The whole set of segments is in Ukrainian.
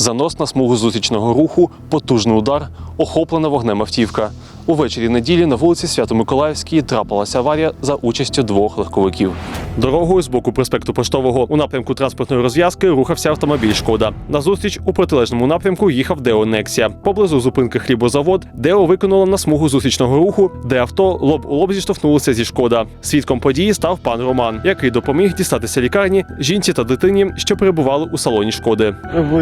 Занос на смугу зустрічного руху, потужний удар, охоплена вогнем автівка. Увечері неділі на вулиці Свято-Миколаївській трапилася аварія за участю двох легковиків. Дорогою з боку проспекту Поштового у напрямку транспортної розв'язки рухався автомобіль Шкода. Назустріч у протилежному напрямку їхав Део Нексія. Поблизу зупинки хлібозавод Део виконало на смугу зустрічного руху, де авто лоб у лоб зіштовхнулося зі шкода. Свідком події став пан Роман, який допоміг дістатися лікарні жінці та дитині, що перебували у салоні шкоди.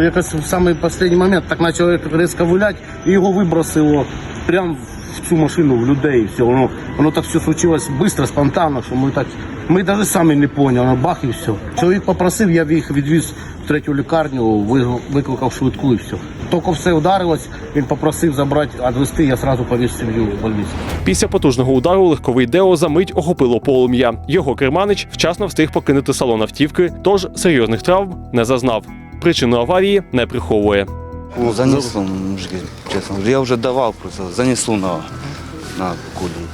Якось в самий останній момент так почав різко виляти і його вибросило прямо в цю машину, в людей. Все, воно, воно так все случилось швидко, спонтанно, що ми так. Ми навіть самі не поняли, воно бах і все. Чоловік попросив, я їх відвіз в третю лікарню, ви- викликав швидку і все. Тільки все ударилось, він попросив забрати, відвезти, я одразу повіз сім'ю в больницю. Після потужного удару легковий Део за мить охопило полум'я. Його керманич вчасно встиг покинути салон автівки, тож серйозних травм не зазнав. Причину аварії не приховує. Ну, занесло, мужики, честно. Я уже давал просто, занесло на, на кулю.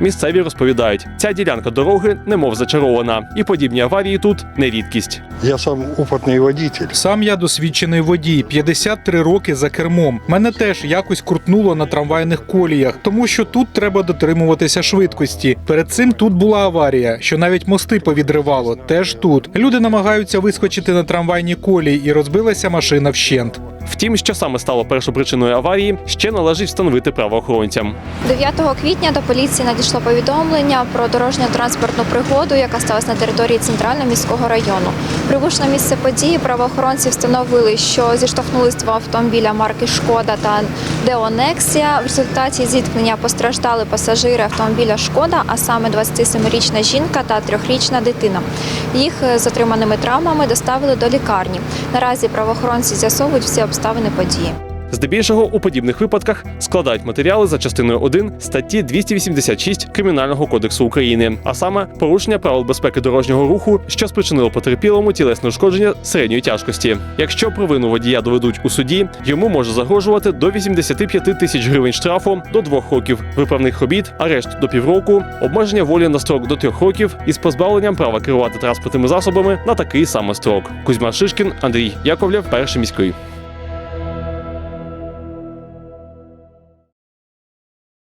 Місцеві розповідають, ця ділянка дороги немов зачарована, і подібні аварії тут не рідкість. Я сам опытный водитель. Сам я досвідчений водій, 53 роки за кермом. Мене теж якось крутнуло на трамвайних коліях, тому що тут треба дотримуватися швидкості. Перед цим тут була аварія, що навіть мости повідривало. Теж тут люди намагаються вискочити на трамвайні колії і розбилася машина вщент. Втім, що саме стало першопричиною аварії, ще належить встановити правоохоронцям. 9 квітня до поліції надійшло повідомлення про дорожньо-транспортну пригоду, яка сталася на території центрального міського району. Прибувши на місце події, правоохоронці встановили, що зіштовхнулись два автомобіля марки Шкода та Део Нексія. В результаті зіткнення постраждали пасажири автомобіля Шкода, а саме 27-річна жінка та 3-річна дитина. Їх з отриманими травмами доставили до лікарні. Наразі правоохоронці з'ясовують всі обставини події. Здебільшого у подібних випадках складають матеріали за частиною 1 статті 286 Кримінального кодексу України, а саме порушення правил безпеки дорожнього руху, що спричинило потерпілому тілесне ушкодження середньої тяжкості. Якщо провину водія доведуть у суді, йому може загрожувати до 85 тисяч гривень штрафу до двох років виправних робіт, арешт до півроку, обмеження волі на строк до трьох років із позбавленням права керувати транспортними засобами на такий самий строк. Кузьма Шишкін, Андрій Яковлєв, перший міський.